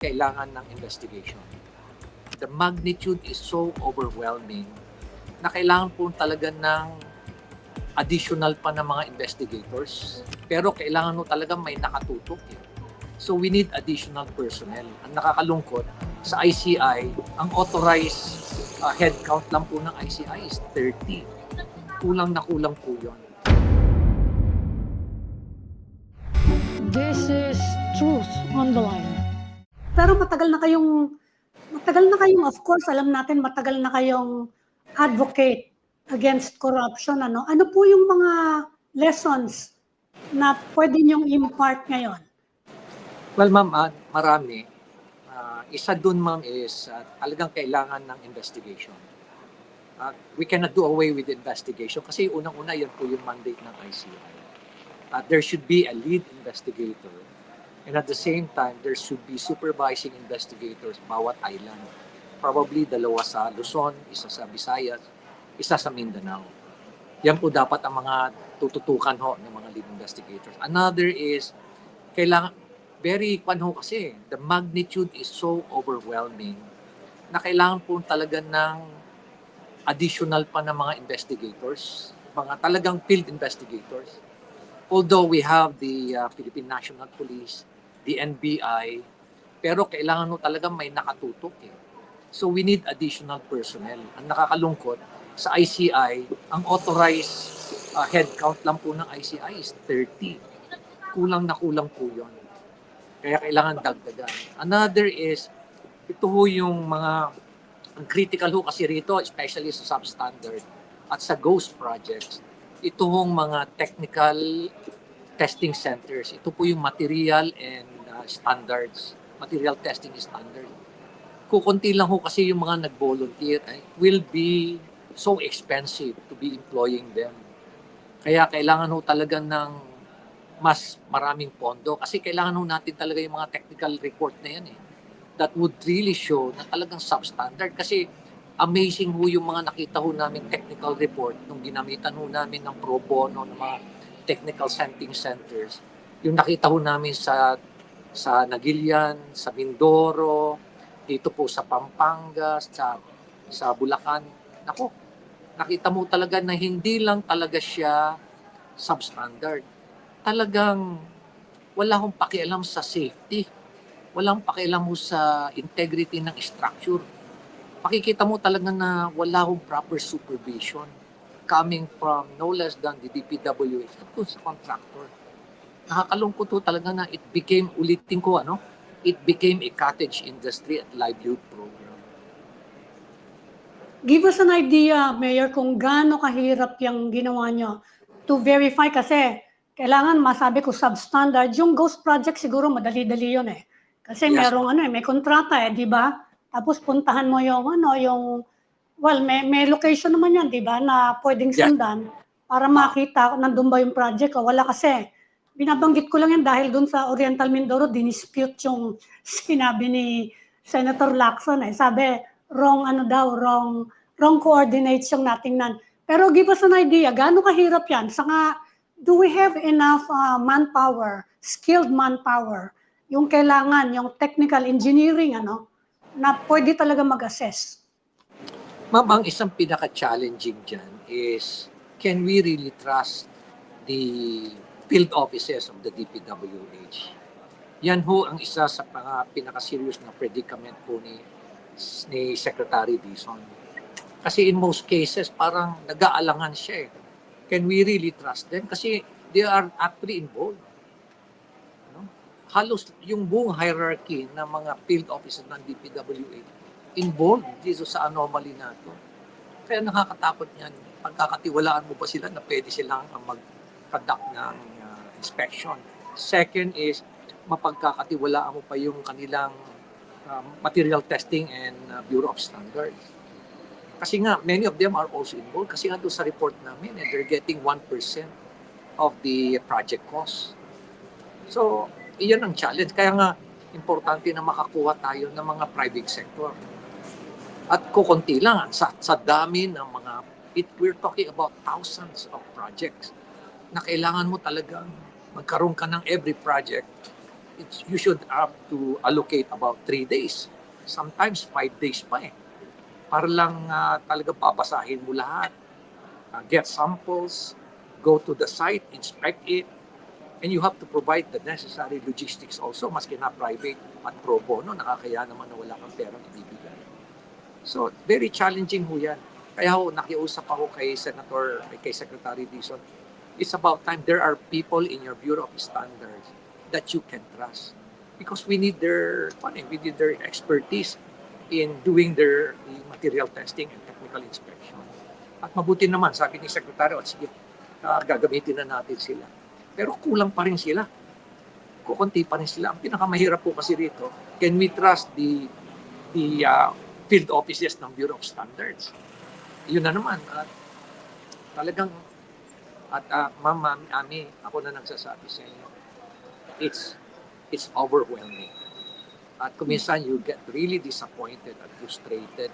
kailangan ng investigation. The magnitude is so overwhelming na kailangan po talaga ng additional pa ng mga investigators. Pero kailangan mo talaga may nakatutok. Eh. So we need additional personnel. Ang nakakalungkot, sa ICI, ang authorized uh, head count lang po ng ICI is 30. Kulang na kulang po yun. This is truth on the line. Pero matagal na kayong, matagal na kayong, of course, alam natin, matagal na kayong advocate against corruption. Ano, ano po yung mga lessons na pwede niyong impart ngayon? Well, ma'am, ah, marami. Ah, isa dun, ma'am, is ah, talagang kailangan ng investigation. Ah, we cannot do away with investigation kasi unang-una yan po yung mandate ng ICI. Ah, there should be a lead investigator and at the same time, there should be supervising investigators bawat island. Probably dalawa sa Luzon, isa sa Visayas, isa sa Mindanao. Yan po dapat ang mga tututukan ho ng mga lead investigators. Another is, kailangan, very kwan ho kasi the magnitude is so overwhelming na kailangan po talaga ng additional pa ng mga investigators, mga talagang field investigators. Although we have the uh, Philippine National Police, the NBI, pero kailangan mo talaga may nakatutok eh. So we need additional personnel. Ang nakakalungkot, sa ICI, ang authorized uh, head count lang po ng ICI is 30. Kulang na kulang po yun. Kaya kailangan dagdagan. Another is, ito ho yung mga, ang critical ho kasi rito, especially sa substandard at sa ghost projects, ito hong mga technical testing centers. Ito po yung material and uh, standards, material testing standard. Kukunti lang ho kasi yung mga nag-volunteer, eh, will be so expensive to be employing them. Kaya kailangan ho talaga ng mas maraming pondo kasi kailangan ho natin talaga yung mga technical report na yan eh that would really show na talagang substandard kasi amazing ho yung mga nakita ho namin technical report nung ginamitan ho namin ng pro bono ng mga technical sending centers yung nakita ho namin sa sa Nagilian, sa Mindoro, dito po sa Pampanga, sa sa Bulacan. Nako, nakita mo talaga na hindi lang talaga siya substandard. Talagang wala akong pakialam sa safety. Walang pakialam mo sa integrity ng structure. Makikita mo talaga na wala akong proper supervision coming from no less than the DPWH at dun sa contractor. Nakakalungkot talaga na it became, ulitin ko ano, it became a cottage industry at livelihood program. Give us an idea, Mayor, kung gaano kahirap yung ginawa nyo to verify kasi kailangan masabi ko substandard. Yung ghost project siguro madali-dali yun eh. Kasi Yes. merong ano eh, may kontrata eh, di ba? Tapos puntahan mo yung ano, yung well, may, may location naman yan, di ba, na pwedeng Yes. sundan para makita kung nandun ba yung project o wala kasi. Binabanggit ko lang yan dahil dun sa Oriental Mindoro, dinispute yung sinabi ni Senator Lacson eh. Sabi, wrong ano daw, wrong wrong coordinates yung natingnan. Pero give us an idea, gaano kahirap yan? Saka, do we have enough uh, manpower, skilled manpower, yung kailangan, yung technical engineering, ano, na pwede talaga mag-assess? Ma'am, ang isang pinaka-challenging dyan is can we really trust the field offices of the DPWH? Yan ho ang isa sa mga pinaka-serious na predicament po ni, ni Secretary Dizon. Kasi in most cases, parang nag-aalangan siya eh. Can we really trust them? Kasi they are actually involved. No? Halos yung buong hierarchy ng mga field officers ng DPWH involved dito sa anomaly na to. Kaya nakakatakot yan. Pagkakatiwalaan mo pa sila na pwede silang ang mag-conduct ng uh, inspection. Second is, mapagkakatiwalaan mo pa yung kanilang um, material testing and uh, Bureau of Standards. Kasi nga, many of them are also involved. Kasi nga doon sa report namin, eh, they're getting 1% of the project cost. So, iyan ang challenge. Kaya nga, importante na makakuha tayo ng mga private sector. At kukunti lang, sa, sa dami ng mga, it, we're talking about thousands of projects na kailangan mo talagang magkaroon ka ng every project it's, you should have to allocate about three days. Sometimes five days pa eh. Para lang ah, talaga babasahin mo lahat. Ah, get samples, go to the site, inspect it, and you have to provide the necessary logistics also, maski na private at pro bono, nakakaya naman na wala kang perang ibibigay. So, very challenging ho yan. Kaya ho, nakiusap ako kay Senator, kay Secretary Dizon, it's about time there are people in your Bureau of Standards that you can trust. Because we need their, ano eh, we need their expertise in doing their the material testing and technical inspection. At mabuti naman, sabi ni Secretary, at sige, ah, gagamitin na natin sila. Pero kulang pa rin sila. Kukunti pa rin sila. Ang pinakamahirap po kasi rito, can we trust the the ah, field offices ng Bureau of Standards? Yun na naman. At talagang at uh, Ma'am Ami, ako na nagsasabi sa inyo, it's it's overwhelming. At kuminsan you get really disappointed at frustrated